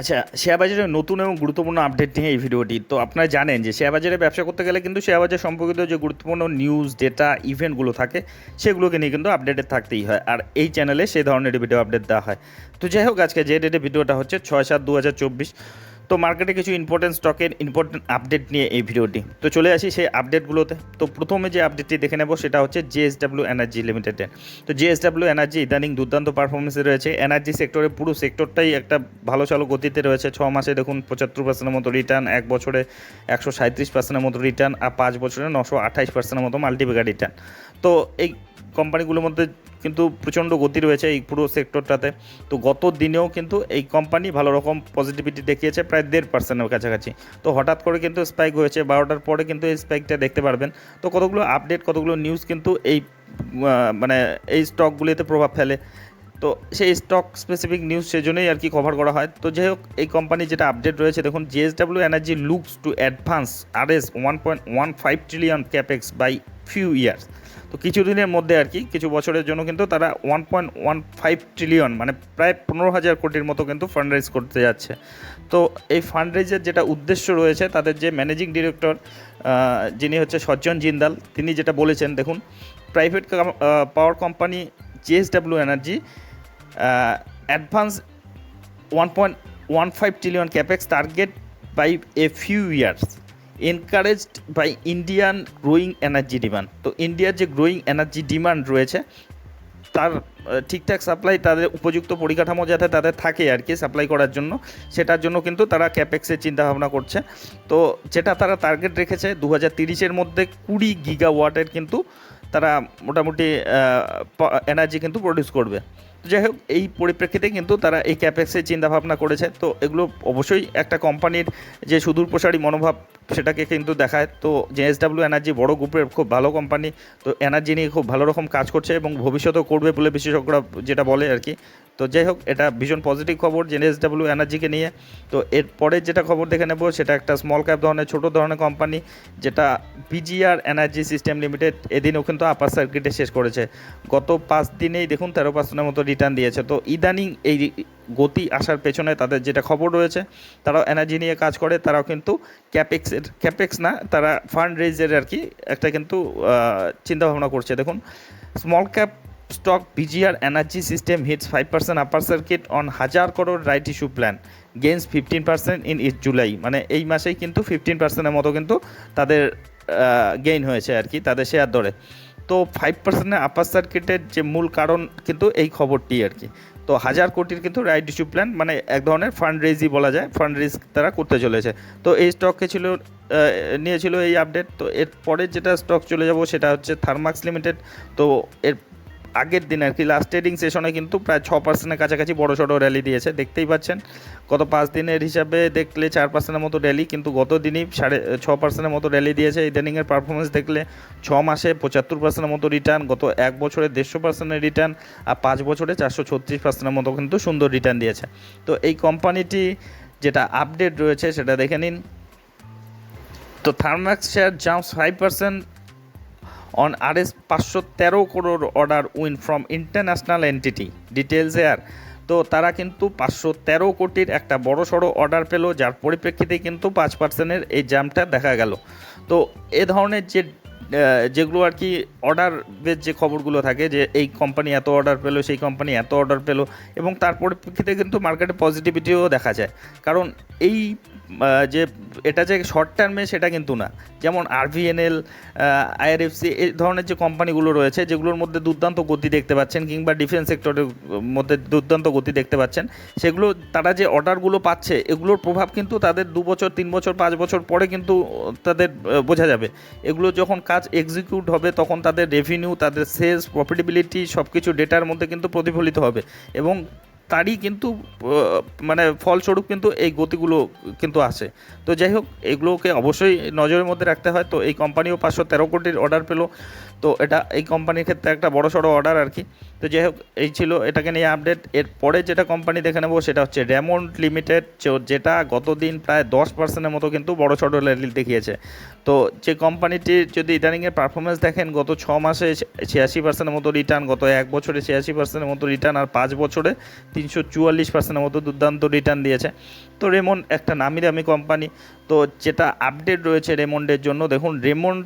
আচ্ছা শেয়ার বাজারে নতুন এবং গুরুত্বপূর্ণ আপডেট নিয়ে এই ভিডিওটি। তো আপনারা জানেন যে শেয়ার বাজারে ব্যবসা করতে গেলে কিন্তু শেয়ার বাজার সম্পর্কিত যে গুরুত্বপূর্ণ নিউজ ডেটা ইভেন্টগুলো থাকে, সেগুলোকে নিয়ে কিন্তু আপডেটেড থাকতেই হয়। আর এই চ্যানেলে সেই ধরনের ভিডিও আপডেট দেওয়া হয়। তো যাই হোক, আজকে যে ডেটে ভিডিওটা হচ্ছে, ছয় সাত দু হাজার চব্বিশ। তো মার্কেটে কিছু ইম্পর্টেন্ট স্টকের ইম্পর্টেন্ট আপডেট নিয়ে এই ভিডিওটি তো চলে আসি সেই আপডেটগুলোতে তো প্রথমে যে আপডেটটি দেখে নেব সেটা হচ্ছে জিএসডাব্লিউ এনার্জি লিমিটেডের তো জিএসডাব্লিউ এনার্জি ইদানিং দুর্দান্ত পারফরমেন্সে রয়েছে। এনার্জি সেক্টরে পুরো সেক্টরটাই একটা ভালো চালো গতিতে রয়েছে। ছ মাসে দেখুন পঁচাত্তর পার্সেন্টের মতো রিটার্ন এক বছরে একশো সাঁত্রিশ পার্সেন্টের মতো রিটার্ন আর পাঁচ বছরে নশো আঠাইশ পার্সেন্টের মতো মাল্টিপেকার রিটার্ন তো এই কোম্পানিগুলোর মধ্যে কিন্তু প্রচণ্ড গতি রয়েছে এই পুরো সেক্টরটাতে তো গত দিনেও কিন্তু এই কোম্পানি ভালো রকম পজিটিভিটি দেখিয়েছে প্রায় দেড় পার্সেন্টের কাছাকাছি। তো হঠাৎ করে কিন্তু স্পাইক হয়েছে, বারোটার পরে কিন্তু এই স্পাইকটা দেখতে পারবেন। তো কতগুলো আপডেট কতগুলো নিউজ কিন্তু এই মানে এই স্টকগুলিতে প্রভাব ফেলে। তো সেই স্টক স্পেসিফিক নিউজ সেজন্যই আর কি কভার করা হয়। তো যাই হোক, এই কোম্পানি যেটা আপডেট রয়েছে, দেখুন JSW energy looks to advance R S one point one five trillion capex by few years তো কিছু দিনের মধ্যে আর কি, কিছু বছরের জন্য কিন্তু তারা one point one five trillion মানে প্রায় পনেরো হাজার কোটির মতো কিন্তু ফান্ড রাইজ করতে যাচ্ছে। তো এই ফান্ড রাইজের যেটা উদ্দেশ্য রয়েছে, তাদের যে ম্যানেজিং ডিরেক্টর যিনি হচ্ছে সজ্জন জিন্দাল, তিনি যেটা বলেছেন, দেখুন private power company JSW energy advance one point one five trillion capex target by a few years encouraged by Indian growing energy demand তো ইন্ডিয়ার যে গ্রোয়িং এনার্জি ডিমান্ড রয়েছে, তার ঠিকঠাক সাপ্লাই তাদের উপযুক্ত পরিকাঠামো যাতে তাদের থাকে আর কি সাপ্লাই করার জন্য, সেটার জন্য কিন্তু তারা ক্যাপেক্সের চিন্তাভাবনা করছে। তো যেটা তারা টার্গেট রেখেছে দু হাজার তিরিশের মধ্যে কুড়ি গিগা ওয়াটের কিন্তু তারা মোটামুটি এনার্জি কিন্তু প্রডিউস করবে। যাই হোক এই পরিপ্রেক্ষিতে কিন্তু তারা এই ক্যাপেক্সের চিন্তাভাবনা করেছে। তো এগুলো অবশ্যই একটা কোম্পানির যে সুদূর প্রসারী মনোভাব সেটাকে কিন্তু দেখায়। তো জেএসডাব্লিউ এনার্জি বড় গ্রুপের খুব ভালো কোম্পানি তো এনার্জি নিয়ে খুব ভালো রকম কাজ করছে এবং ভবিষ্যতেও করবে বলে বিশেষজ্ঞরা যেটা বলে আর কি। তো যাই হোক, এটা ভীষণ পজিটিভ খবর জেএসডাব্লিউ এনার্জিকে নিয়ে। তো এরপরে যেটা খবর দেখে নেব, সেটা একটা স্মল ক্যাপ ধরনের, ছোট ধরনের কোম্পানি যেটা বিজিআর এনার্জি সিস্টেম লিমিটেড এদিনও কিন্তু আপার সার্কিটে শেষ করেছে। গত পাঁচ দিনেই দেখুন, তেরো পার্সেন্টের মতো রিটার্ন দিয়েছে। তো ইদানিং এই গতি আসার পেছনে তাদের যেটা খবর রয়েছে, তারাও এনার্জি নিয়ে কাজ করে, তারাও কিন্তু ক্যাপেক্সের ক্যাপেক্স না, তারা ফান্ড রেজের আর কি একটা কিন্তু চিন্তাভাবনা করছে। দেখুন small cap stock BGR energy system hits five percent upper circuit on হাজার crore right issue plan gains fifteen percent in it July মানে এই মাসেই কিন্তু ফিফটিন পার্সেন্টের মতো কিন্তু তাদের গেইন হয়েছে আর কি, তাদের শেয়ার দরে তো ফাইভ পার্সেন্টের আপার সার্কিটের যে মূল কারণ কিন্তু এই খবরটি আর কি। তো হাজার কোটির কিন্তু রাইট ইস্যু প্ল্যান মানে এক ধরনের ফান্ড রেজই বলা যায় ফান্ড রেজ তারা করতে চলেছে। তো এই স্টককে ছিল নিয়েছিল এই আপডেট তো এর পরে যেটা স্টক চলে যাব সেটা হচ্ছে থার্মাক্স লিমিটেড তো এর আগের দিন আর কি লাস্ট ট্রেডিং সেশনে কিন্তু প্রায় ছ পার্সেন্টের কাছাকাছি বড় সড়ো র্যালি দিয়েছে, দেখতেই পাচ্ছেন। গত পাঁচ দিনের হিসাবে দেখলে চার পার্সেন্টের মতো র্যালি কিন্তু গত দিনই সাড়ে, ছ পার্সেন্টের মতো র্যালি দিয়েছে। ইদানিংয়ের পারফরমেন্স দেখলে ছ মাসে পঁচাত্তর পার্সেন্টের মতো রিটার্ন গত এক বছরে দেড়শো পার্সেন্টের রিটার্ন আর পাঁচ বছরে চারশো ছত্রিশ পার্সেন্টের মতো কিন্তু সুন্দর রিটার্ন দিয়েছে। তো এই কোম্পানিটি যেটা আপডেট রয়েছে সেটা দেখে নিন। তো Thermax share jumps five percent on R S পাঁচশো তেরো crore order win from international entity details are তো তারা কিন্তু পাঁচশো তেরো কোটির একটা বড় সড়ো অর্ডার পেল, যার পরিপ্রেক্ষিতে কিন্তু পাঁচ পার্সেন্টের এই জাম্পটা দেখা গেল। তো এ ধরনের যে যেগুলো আর কি অর্ডার বেস যে খবরগুলো থাকে যে এই কোম্পানি এত অর্ডার পেল, সেই কোম্পানি এত অর্ডার পেল, এবং তার পরিপ্রেক্ষিতে কিন্তু মার্কেটে পজিটিভিটিও দেখা যায়। কারণ এই যে এটা যে শর্ট টার্মে সেটা কিন্তু না। যেমন আরভিএনএল আইআরএফসি এই ধরনের যে কোম্পানিগুলো রয়েছে, যেগুলোর মধ্যে দুর্দান্ত গতি দেখতে পাচ্ছেন, কিংবা ডিফেন্স সেক্টরের মধ্যে দুর্দান্ত গতি দেখতে পাচ্ছেন, সেগুলো তারা যে অর্ডারগুলো পাচ্ছে, এগুলোর প্রভাব কিন্তু তাদের দু বছর, তিন বছর, পাঁচ বছর পরে কিন্তু তাদের বোঝা যাবে। এগুলো যখন কাজ এক্সিকিউট হবে, তখন তাদের রেভিনিউ তাদের সেলস প্রফিটেবিলিটি সব কিছু ডেটার মধ্যে কিন্তু প্রতিফলিত হবে। এবং তারই কিন্তু মানে ফলস্বরূপ কিন্তু এই গতিগুলো কিন্তু আসে। তো যাই হোক, এগুলোকে অবশ্যই নজরের মধ্যে রাখতে হয়। তো এই কোম্পানিও পাঁচশো তেরো কোটির অর্ডার পেল। তো এটা এই কোম্পানির ক্ষেত্রে একটা বড় সড়ো অর্ডার আর কি তো যাই হোক, এই ছিল এটাকে নিয়ে আপডেট এর পরে যেটা কোম্পানি দেখে নেব, সেটা হচ্ছে রেমন্ড লিমিটেড যেটা গতদিন প্রায় দশ পার্সেন্টের মতো কিন্তু বড় সড়ো র্যালি দেখিয়েছে। তো যে কোম্পানিটির যদি ইদানিংয়ের পারফরমেন্স দেখেন, গত ছ মাসে ছিয়াশি পার্সেন্টের মতো রিটার্ন গত এক বছরে ছিয়াশি পার্সেন্টের মতো রিটার্ন আর পাঁচ বছরে তিনশো চুয়াল্লিশ পার্সেন্টের মতো দুর্দান্ত রিটার্ন দিয়েছে। তো রেমন্ড একটা নামি দামি কোম্পানি তো যেটা আপডেট রয়েছে রেমন্ডের জন্য, দেখুন Raymond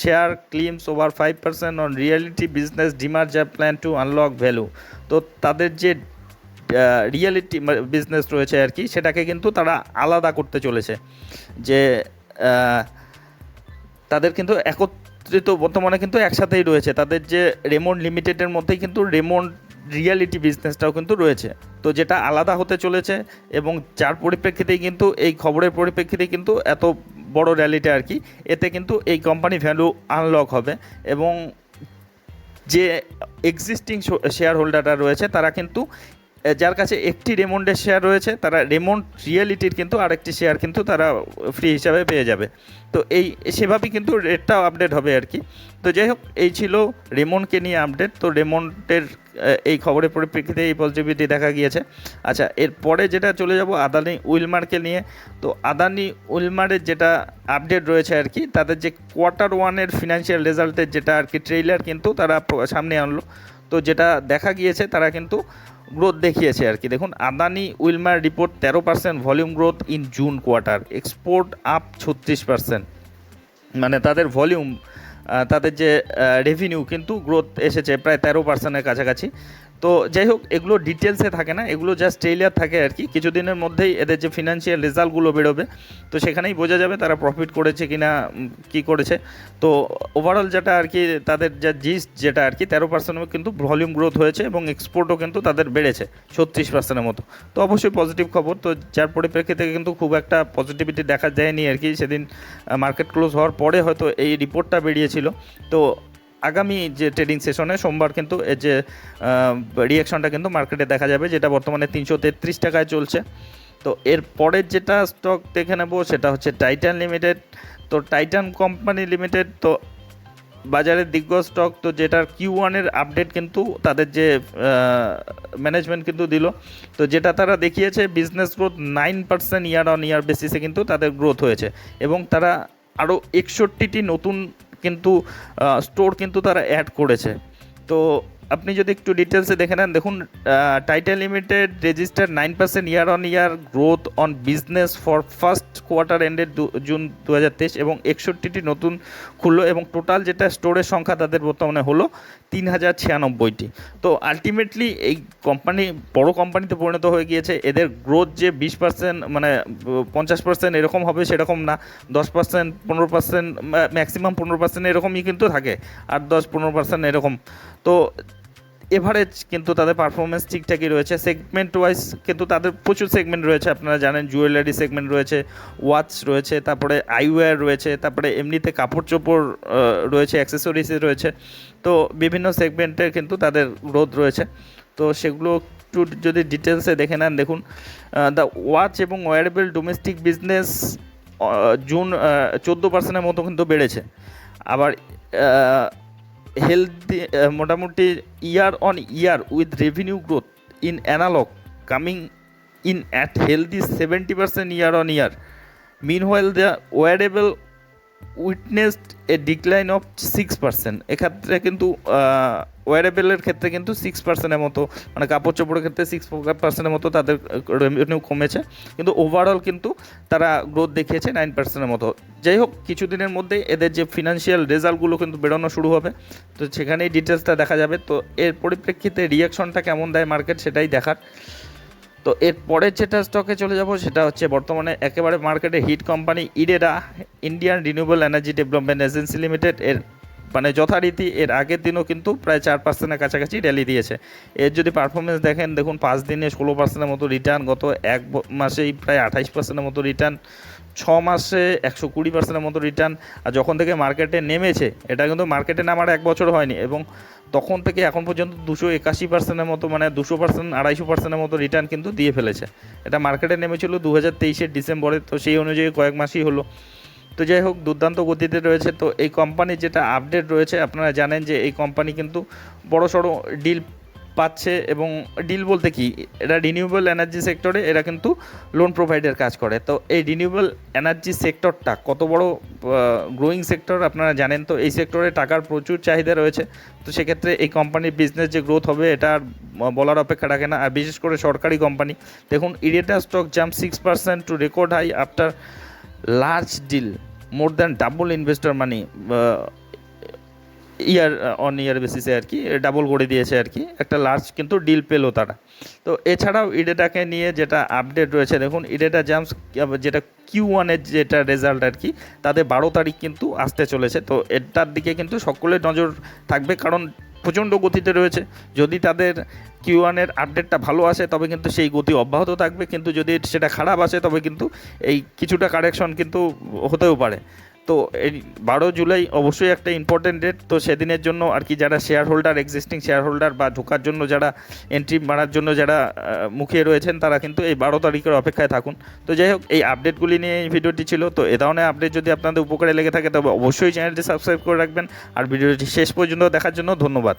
share climbs over five percent on realty business demerger plan to unlock value তো তাদের যে রিয়েলিটি বিজনেস রয়েছে আর কি, সেটাকে কিন্তু তারা আলাদা করতে চলেছে। যে তাদের কিন্তু একত্রিত বর্তমানে কিন্তু একসাথেই রয়েছে। তাদের যে রেমন্ড লিমিটেডের মধ্যেই কিন্তু রেমন্ড রিয়ালিটি বিজনেসটাও কিন্তু রয়েছে। তো যেটা আলাদা হতে চলেছে এবং যার পরিপ্রেক্ষিতেই কিন্তু, এই খবরের পরিপ্রেক্ষিতেই কিন্তু এত বড় র্যালিটা আর কি। এতে কিন্তু এই কোম্পানি ভ্যালু আনলক হবে এবং যে এক্সিস্টিং শেয়ার হোল্ডাররা রয়েছে, তারা কিন্তু যার কাছে একটি রেমন্ডের শেয়ার রয়েছে, তারা রেমন্ড রিয়েলিটির কিন্তু আরেকটি শেয়ার কিন্তু তারা ফ্রি হিসাবে পেয়ে যাবে। তো এই সেভাবেই কিন্তু রেটটাও আপডেট হবে আর কি। তো যাই হোক, এই ছিল রেমন্ডকে নিয়ে আপডেট তো রেমন্ডের এই খবরের পরিপ্রেক্ষিতে এই পজিটিভিটি দেখা গিয়েছে। আচ্ছা এরপরে যেটা চলে যাব, আদানি উইলমারকে নিয়ে। তো আদানি উইলমারের যেটা আপডেট রয়েছে আর কি, তাদের যে কোয়ার্টার ওয়ানের ফিনান্সিয়াল রেজাল্টের যেটা আর কি ট্রেইলার কিন্তু তারা সামনে আনলো। তো যেটা দেখা গিয়েছে, তারা কিন্তু গ্রোথ দেখিয়েছে আর কি। দেখুন, আদানি উইলমার রিপোর্ট তেরো percent volume growth in June quarter export up ছত্রিশ পার্সেন্ট মানে তাদের ভলিউম তাদের যে রেভিনিউ কিন্তু গ্রোথ এসেছে, প্রায় তেরো পার্সেন্টের কাছাকাছি। তো যাই হোক, এগুলো ডিটেলসে থাকে না, এগুলো জাস্ট ট্রেইলার থাকে আর কি। কিছুদিনের মধ্যেই এদের যে ফিনান্সিয়াল রেজাল্টগুলো বেরোবে, তো সেখানেই বোঝা যাবে তারা প্রফিট করেছে কি না কী করেছে। তো ওভারঅল যেটা আর কি, তাদের যা জিস্ট যেটা আর কি, তেরো পার্সেন্ট কিন্তু ভলিউম গ্রোথ হয়েছে এবং এক্সপোর্টও কিন্তু তাদের বেড়েছে, ছত্রিশ পার্সেন্টের মতো। তো অবশ্যই পজিটিভ খবর, তো যার পরিপ্রেক্ষিতে কিন্তু খুব একটা পজিটিভিটি দেখা যায়নি আর কি। সেদিন মার্কেট ক্লোজ হওয়ার পরে হয়তো এই রিপোর্টটা বেরিয়েছিল। তো আগামী যে ট্রেডিং সেশনে সোমবার কিন্তু এর যে রিয়াকশনটা কিন্তু মার্কেটে দেখা যাবে, যেটা বর্তমানে তিনশো তেত্রিশ টাকায় চলছে। তো এর পরের যেটা স্টক দেখে নেব সেটা হচ্ছে টাইটান লিমিটেড তো টাইটান কোম্পানি লিমিটেড তো বাজারের দিগ্গজ স্টক তো যেটার কিউ ওয়ানের আপডেট কিন্তু তাদের যে ম্যানেজমেন্ট কিন্তু দিল। তো যেটা তারা দেখিয়েছে business growth nine percent year on year বেসিসে কিন্তু তাদের গ্রোথ হয়েছে। এবং তারা আরও একষট্টিটি নতুন কিন্তু স্টোর কিন্তু তারা অ্যাড করেছে। তো আপনি যদি একটু ডিটেলসে দেখে নেন, দেখুন Titan limited register nine percent year on year growth on business for first quarter ended June দু হাজার তেইশ এবং একষট্টিটি নতুন খুললো এবং টোটাল যেটা স্টোরের সংখ্যা তাদের বর্তমানে হলো তিন হাজার ছিয়ানব্বইটি। তো আলটিমেটলি এই কোম্পানি বড় কোম্পানিতে পরিণত হয়ে গিয়েছে। এদের গ্রোথ যে বিশ পার্সেন্ট মানে পঞ্চাশ পার্সেন্ট এরকম হবে সেরকম না। দশ পার্সেন্ট পনেরো পার্সেন্ট ম্যাক্সিমাম পনেরো পার্সেন্ট এরকমই কিন্তু থাকে। আট দশ, পনেরো পার্সেন্ট এরকম। তো এভারেজ কিন্তু তাদের পারফরমেন্স ঠিকঠাকই রয়েছে। সেগমেন্ট ওয়াইজ কিন্তু তাদের প্রচুর সেগমেন্ট রয়েছে। আপনারা জানেন জুয়েলারি সেগমেন্ট রয়েছে ওয়াচ রয়েছে, তারপরে আইওয়্যার রয়েছে, তারপরে এমনিতে কাপড় চোপড় রয়েছে অ্যাক্সেসরিজ রয়েছে। তো বিভিন্ন সেগমেন্টের কিন্তু তাদের গ্রোথ রয়েছে। তো সেগুলো একটু যদি ডিটেলসে দেখে নেন, দেখুন দ্য ওয়াচ এবং ওয়ারেবল ডোমেস্টিক বিজনেস জুন চোদ্দ পার্সেন্টের মতো কিন্তু বেড়েছে। আবার হেলদি মোটামুটি year on year with revenue growth in analog coming in at healthy seventy percent year on year meanwhile the wearable witnessed a decline of six percent এক্ষেত্রে কিন্তু ওয়ারেবেলের ক্ষেত্রে কিন্তু সিক্স পার্সেন্টের মতো মানে কাপড় চোপড়ের ক্ষেত্রে সিক্স পার্সেন্টের মতো তাদের রেভিনিউ কমেছে। কিন্তু ওভারঅল কিন্তু তারা গ্রোথ দেখিয়েছে নাইন পার্সেন্টের মতো। যাই হোক, কিছুদিনের মধ্যে এদের যে ফিনান্সিয়াল রেজাল্টগুলো কিন্তু বেরোনো শুরু হবে। তো সেখানেই ডিটেলসটা দেখা যাবে। তো এর পরিপ্রেক্ষিতে রিয়াকশনটা কেমন দেয় মার্কেট সেটাই দেখার। তো এর পরের যেটা স্টকে চলে যাব সেটা হচ্ছে বর্তমানে একেবারে মার্কেটে hit company ইডেরা Indian renewable energy development agency limited এর মানে যথারীতি এর আগের দিনও কিন্তু প্রায় চার পার্সেন্টের কাছাকাছি র্যালি দিয়েছে। এর যদি পারফরমেন্স দেখেন, দেখুন পাঁচ দিনে ষোলো পার্সেন্টের মতো রিটার্ন গত এক মাসেই প্রায় আঠাইশ পার্সেন্টের মতো রিটার্ন ছ মাসে একশো কুড়ি পার্সেন্টের মতো রিটার্ন আর যখন থেকে মার্কেটে নেমেছে, এটা কিন্তু মার্কেটে নামার এক বছর হয়নি এবং তখন থেকে এখন পর্যন্ত দুশো একাশি পার্সেন্টের মতো মানে দুশো পার্সেন্ট আড়াইশো পার্সেন্টের মতো রিটার্ন কিন্তু দিয়ে ফেলেছে। এটা মার্কেটে নেমেছিল দু হাজার তেইশের ডিসেম্বরে তো সেই অনুযায়ী কয়েক মাসই হলো। তো যাই হোক, দুর্দান্ত গতিতে রয়েছে। তো এই কোম্পানির যেটা আপডেট রয়েছে, আপনারা জানেন যে এই কোম্পানি কিন্তু বড় সড়ো ডিল পাচ্ছে এবং ডিল বলতে কি, এরা রিনিউয়েবল এনার্জি সেক্টরে এরা কিন্তু লোন প্রোভাইডের কাজ করে। তো এই রিনিউয়েবল এনার্জি সেক্টরটা কত বড় গ্রোয়িং সেক্টর আপনারা জানেন তো, এই সেক্টরে টাকার প্রচুর চাহিদা রয়েছে। তো সেক্ষেত্রে এই কোম্পানির বিজনেস যে গ্রোথ হবে, এটা আর বলার অপেক্ষা রাখে না। আর বিশেষ করে সরকারি কোম্পানি দেখুন IREDA stock jump six percent to record high after large deal more than double investor money year on year বেসিসে আর কি ডাবল করে দিয়েছে আর কি। একটা লার্জ কিন্তু ডিল পেল তারা। তো এছাড়াও ইডেটাকে নিয়ে যেটা আপডেট রয়েছে, দেখুন, ইডেটা জাম্পস যেটা কিউ ওয়ানের যেটা রেজাল্ট আর কি তাদের বারো তারিখ কিন্তু আসতে চলেছে। তো এটার দিকে কিন্তু সকলের নজর থাকবে, কারণ প্রচণ্ড গতিতে রয়েছে। যদি তাদের কিউ ওয়ানের আপডেটটা ভালো আসে, তবে কিন্তু সেই গতি অব্যাহত থাকবে। কিন্তু যদি সেটা খারাপ আসে, তবে কিন্তু এই কিছুটা কারেকশন কিন্তু হতেও পারে। তো এই বারো জুলাই অবশ্যই একটা ইম্পর্টেন্ট ডেট তো সেদিনের জন্য আর কি যারা shareholder existing shareholder বা ঢোকার জন্য যারা এন্ট্রি মারার জন্য যারা মুখিয়ে রয়েছেন, তারা কিন্তু এই বারো তারিখের অপেক্ষায় থাকুন। তো যাই হোক, এই আপডেটগুলি নিয়ে এই ভিডিওটি ছিল, তো এ ধরনের আপডেট যদি আপনাদের উপকারে লেগে থাকে, তবে অবশ্যই চ্যানেলটি সাবস্ক্রাইব করে রাখবেন। আর ভিডিওটি শেষ পর্যন্ত দেখার জন্য ধন্যবাদ।